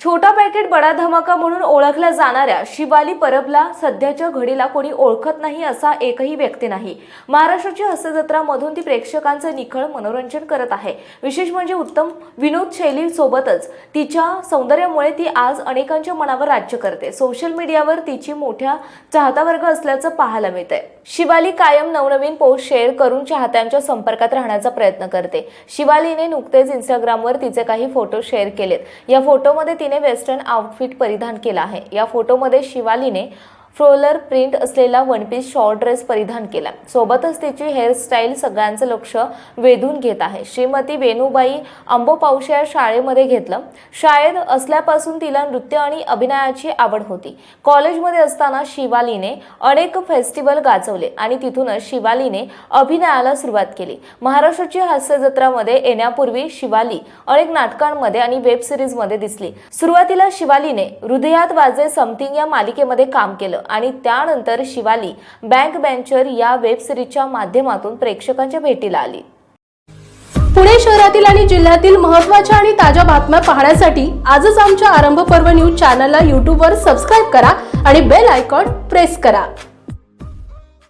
छोटा पॅकेट बडा धमाका म्हणून ओळखल्या जाणाऱ्या शिवाली परबला सध्याच्या घडीला कोणी ओळखत नाही असा एकही व्यक्ती नाही. महाराष्ट्राची हस्तजत्रामधून ती प्रेक्षकांचं निखळ मनोरंजन करत आहे. विशेष म्हणजे उत्तम विनोद शैली सोबतच तिच्या सौंदर्यामुळे ती आज अनेकांच्या मनावर राज्य करते. सोशल मीडियावर तिची मोठ्या चाहता वर्ग असल्याचं पाहायला मिळतंय. शिवाली कायम नवनवीन पोस्ट शेअर करून चाहत्यांच्या संपर्कात राहण्याचा प्रयत्न करते. शिवालीने नुकतेच इंस्टाग्रामवर तिचे काही फोटो शेअर केलेत. या फोटोमध्ये तिने वेस्टर्न आउटफिट परिधान केला आहे. या फोटोमध्ये शिवालीने फ्रोलर प्रिंट असलेला वन पीस शॉर्ट ड्रेस परिधान केला. सोबतच तिची हेअरस्टाईल सगळ्यांचं लक्ष वेधून घेत आहे. श्रीमती वेणुबाई आंबोपावशे या शाळेमध्ये घेतलं. शाळेत असल्यापासून तिला नृत्य आणि अभिनयाची आवड होती. कॉलेजमध्ये असताना शिवालीने अनेक फेस्टिवल गाजवले आणि तिथूनच शिवालीने अभिनयाला सुरुवात केली. महाराष्ट्राची हास्य जत्रामध्ये येण्यापूर्वी शिवाली अनेक नाटकांमध्ये आणि वेब सिरीजमध्ये दिसली. सुरुवातीला शिवालीने हृदयात वाजे समथिंग या मालिकेमध्ये काम केलं. आणि त्यानंतर शिवाली बँक बेंचर या वेबसिरीजच्या माध्यमातून प्रेक्षकांच्या भेटीला आली. पुणे शहरातील आणि जिल्ह्यातील महत्त्वाच्या आणि ताज्या बातम्या पाहण्यासाठी आजच आमच्या आरंभ पर्व न्यूज चॅनलला यूट्यूबवर सबस्क्राईब करा आणि बेल आयकॉन प्रेस करा.